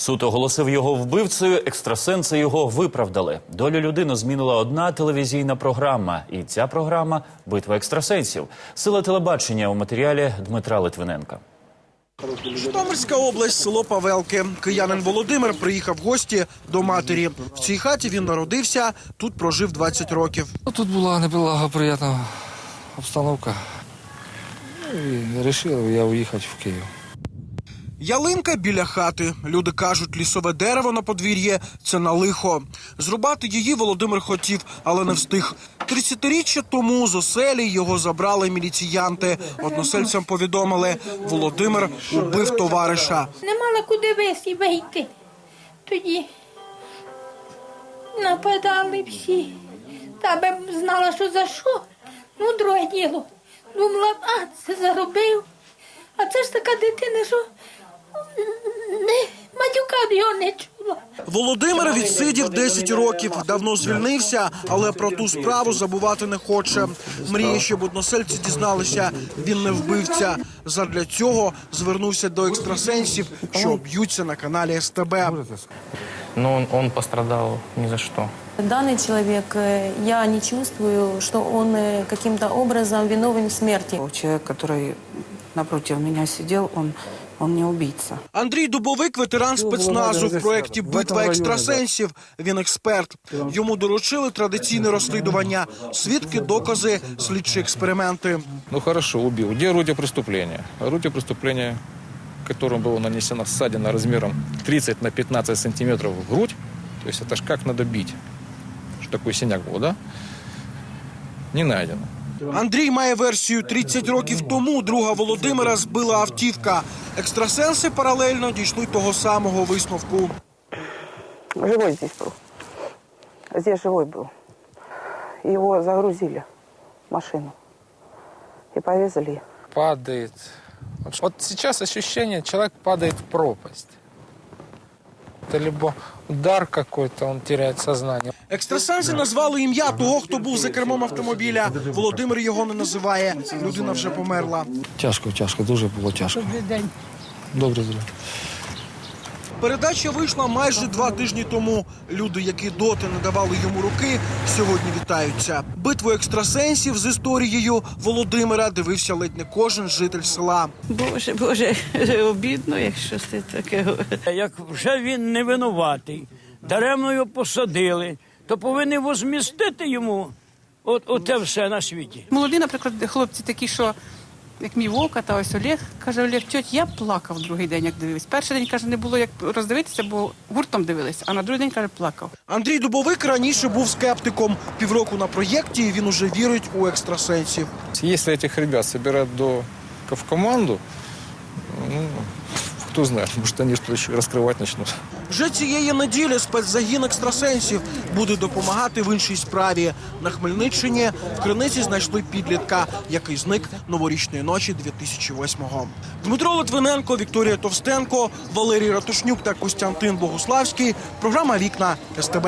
Суд оголосив його вбивцею. Екстрасенси його виправдали. Долю людини змінила одна телевізійна програма, і ця програма битва екстрасенсів. Сила телебачення у матеріалі Дмитра Литвиненка. Житомирська область, село Павелки. Киянин Володимир приїхав в гості до матері. В цій хаті він народився, тут прожив 20 років. Ну, Тут була неблагоприятна обстановка. Ну, і вирішив я уїхати в Київ. Ялинка біля хати. Люди кажуть, лісове дерево на подвір'ї – це на лихо. Зрубати її Володимир хотів, але не встиг. 30-річчя тому з оселі його забрали міліціянти. Односельцям повідомили, Володимир убив товариша. Не мала куди весі вийти. Тоді нападали всі. Та би знала, що за що. Ну, друге діло. Думала, а це заробив. А це ж така дитина, що не, матюка б його не чула. Володимир відсидів 10 років, давно звільнився, але про ту справу забувати не хоче. Мріє, щоб односельці дізналися, він не вбивця. Задля цього звернувся до екстрасенсів, що б'ються на каналі СТБ. но он, он пострадал ни за что. Данный человек, э, я не чувствую, что он э, каким-то образом виновен в смерти. Человек, который напротив меня сидел, он, он не убийца. Андрій Дубовик, ветеран спецназу в проєкті Битва екстрасенсів. Він експерт. Йому доручили традиційне розслідування, свідки, докази, слідчі експерименти. Ну хорошо, убил. Где орудие преступления? Орудие преступления, которым была нанесена ссадина размером 30 на 15 сантиметров в грудь. То есть это ж как надо бить? Что такой синяк был, да? Не найдено. Андрій має версію 30 років тому друга Володимира збила автівка. Екстрасенси паралельно дійшли того самого висновку. Живой здесь был. Здесь живой был. Его загрузили в машину и повезли. падает. Вот, вот сейчас ощущение, человек падает в пропасть. Это либо удар какой-то, он теряет сознание. Екстрасенси назвали ім'я того, хто був за кермом автомобіля. Володимир його не називає. Людина вже померла. Тяжко, тяжко, дуже було тяжко. Добрий день. Добре, добре. Передача вийшла майже два тижні тому. Люди, які доти не давали йому руки, сьогодні вітаються. Битву екстрасенсів з історією Володимира дивився ледь не кожен житель села. Боже, Боже, обідно, якщо це таке. Як вже він не винуватий, даремно його посадили, то повинні возмістити йому от, оте все на світі. Молоді, наприклад, хлопці такі, що як мій Вовка та ось Олег, каже Олег, тьоть, я плакав другий день, як дивився. Перший день, каже, не було як роздивитися, бо гуртом дивилися, а на другий день, каже, плакав. Андрій Дубовик раніше був скептиком. Півроку на проєкті і він уже вірить у екстрасенсів. Если этих ребят собирать до, в команду, ну, кто знає, може вони что-то еще раскрывать. Вже цієї неділі спецзагін екстрасенсів буде допомагати в іншій справі. На Хмельниччині в криниці знайшли підлітка, який зник новорічної ночі 2008-го. Дмитро Литвиненко, Вікторія Товстенко, Валерій Ратушнюк та Костянтин Богуславський. Програма Вікна СТБ.